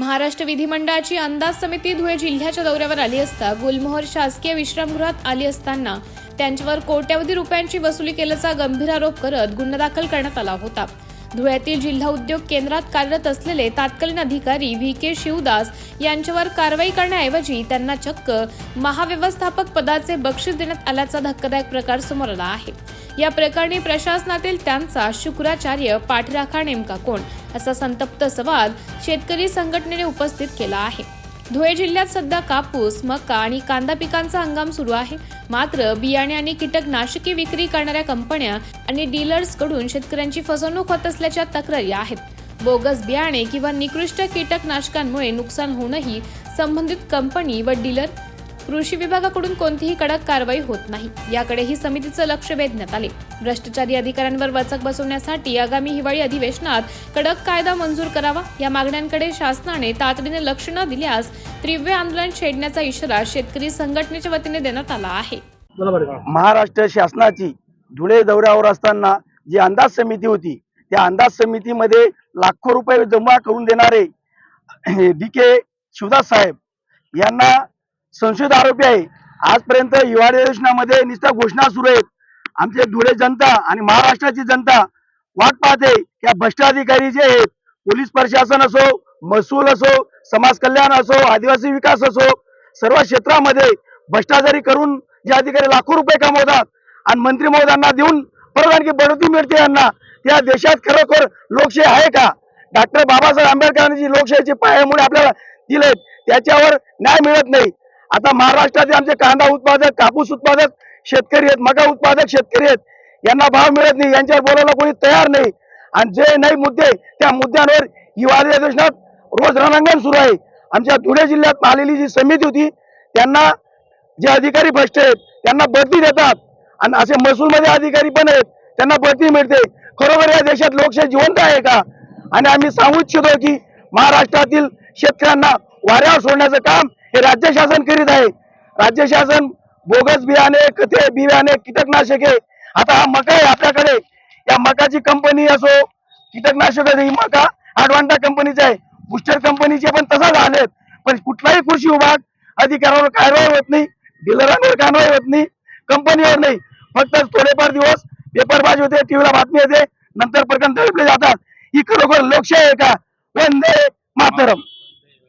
महाराष्ट्र विधिमंडळाची अंदाज समिती धुळे जिल्ह्याच्या दौऱ्यावर आली असता गुलमोहर शासकीय विश्रामगृहात आली असताना त्यांच्यावर कोट्यवधी रुपयांची वसुली केल्याचा गंभीर आरोप करत गुन्हा दाखल करण्यात आला होता. धुळ्यातील जिल्हा उद्योग केंद्रात कार्यरत असलेले तात्कालीन अधिकारी व्ही के शिवदास यांच्यावर कारवाई करण्याऐवजी त्यांना चक्क महाव्यवस्थापक पदाचे बक्षीस देण्यात आल्याचा धक्कादायक प्रकार समोर आला आहे. या प्रकरणी प्रशासनातील त्यांचा शुक्राचार्य पाठराखा नेमका कोण असा संतप्त सवाल शेतकरी संघटनेने उपस्थित केला आहे. धुळे जिल्ह्यात सध्या कापूस मका आणि कांदा पिकांचा हंगाम सुरू आहे. मात्र बियाणे आणि कीटकनाशके विक्री करणाऱ्या कंपन्या आणि डीलर्सकडून शेतकऱ्यांची फसवणूक होत असल्याच्या तक्रारी आहेत. बोगस बियाणे किंवा निकृष्ट कीटकनाशकांमुळे नुकसान होऊनही संबंधित कंपनी व डीलर कृषी विभागाकडून कोणतीही कडक कारवाई होत नाही. याकडेही समितीचं लक्ष वेधण्यात आले. भ्रष्टाचारी अधिकाऱ्यांवर वचक बसवण्यासाठी आगामी हिवाळी अधिवेशनात कडक कायदा मंजूर करावा या मागण्यांकडे शासनाने तातडीने लक्ष न दिल्यास तीव्र आंदोलन छेडण्याचा इशारा शेतकरी संघटनेच्या वतीने देण्यात आला आहे. महाराष्ट्र शासनाची धुळे दौऱ्यावर असताना जी अंदाज समिती होती त्या अंदाज समितीमध्ये लाखो रुपये जमा करून देणारे डी के शिवदास साहेब यांना संशयित आरोपी आहे. आजपर्यंत हिवाळी अधिवेशनामध्ये निष्ठा घोषणा सुरू आहेत. आमचे धुळे जनता आणि महाराष्ट्राची जनता वाट पाहते या भ्रष्टाधिकारी जे आहेत पोलीस प्रशासन असो महसूल असो समाज कल्याण असो आदिवासी विकास असो सर्व क्षेत्रामध्ये भ्रष्टाचारी करून जे अधिकारी लाखो रुपये कमवतात आणि मंत्री महोदयांना देऊन परवानगी बढती मिळते यांना त्या देशात खरोखर लोकशाही आहे का? डॉक्टर बाबासाहेब आंबेडकरांनी जी लोकशाहीची पायामुळे आपल्याला दिले त्याच्यावर न्याय मिळत नाही. आता महाराष्ट्रातील आमचे कांदा उत्पादक कापूस उत्पादक शेतकरी आहेत मका उत्पादक शेतकरी आहेत. यांना भाव मिळत नाही यांच्यावर बोलायला कोणी तयार नाही. आणि जे नाही मुद्दे त्या मुद्द्यांवर हिवाळी अधिवेशनात रोज रणांगण सुरू आहे. आमच्या धुळे जिल्ह्यात आलेली जी समिती होती त्यांना जे अधिकारी भ्रष्ट आहेत त्यांना बढती देतात. आणि असे महसूलमध्ये अधिकारी पण आहेत त्यांना बढती मिळते. खरोखर या देशात लोकशाही जिवंत आहे का? आणि आम्ही सांगू इच्छितो की महाराष्ट्रातील शेतकऱ्यांना वाऱ्यावर सोडण्याचं काम हे राज्य शासन करीत आहे. राज्य शासन बोगस बियाणे कथे बियाणे कीटकनाशके आता हा मका आहे आपल्याकडे. या मकाची कंपनी असो कीटकनाशक ही मका अडवांटा कंपनीचा आहे. बुस्टर कंपनीचे पण तसाच झालेत पण कुठलाही कृषी विभाग अधिकाऱ्यावर कारवाई होत नाही डीलरांवर कारवाई होत नाही कंपनीवर नाही. फक्त थोडेफार दिवस पेपरबाजी होते टीव्हीला बातमी येते नंतर प्रकरण दडपले जातात. ही खरोखर लोकशाही आहे का? वंदे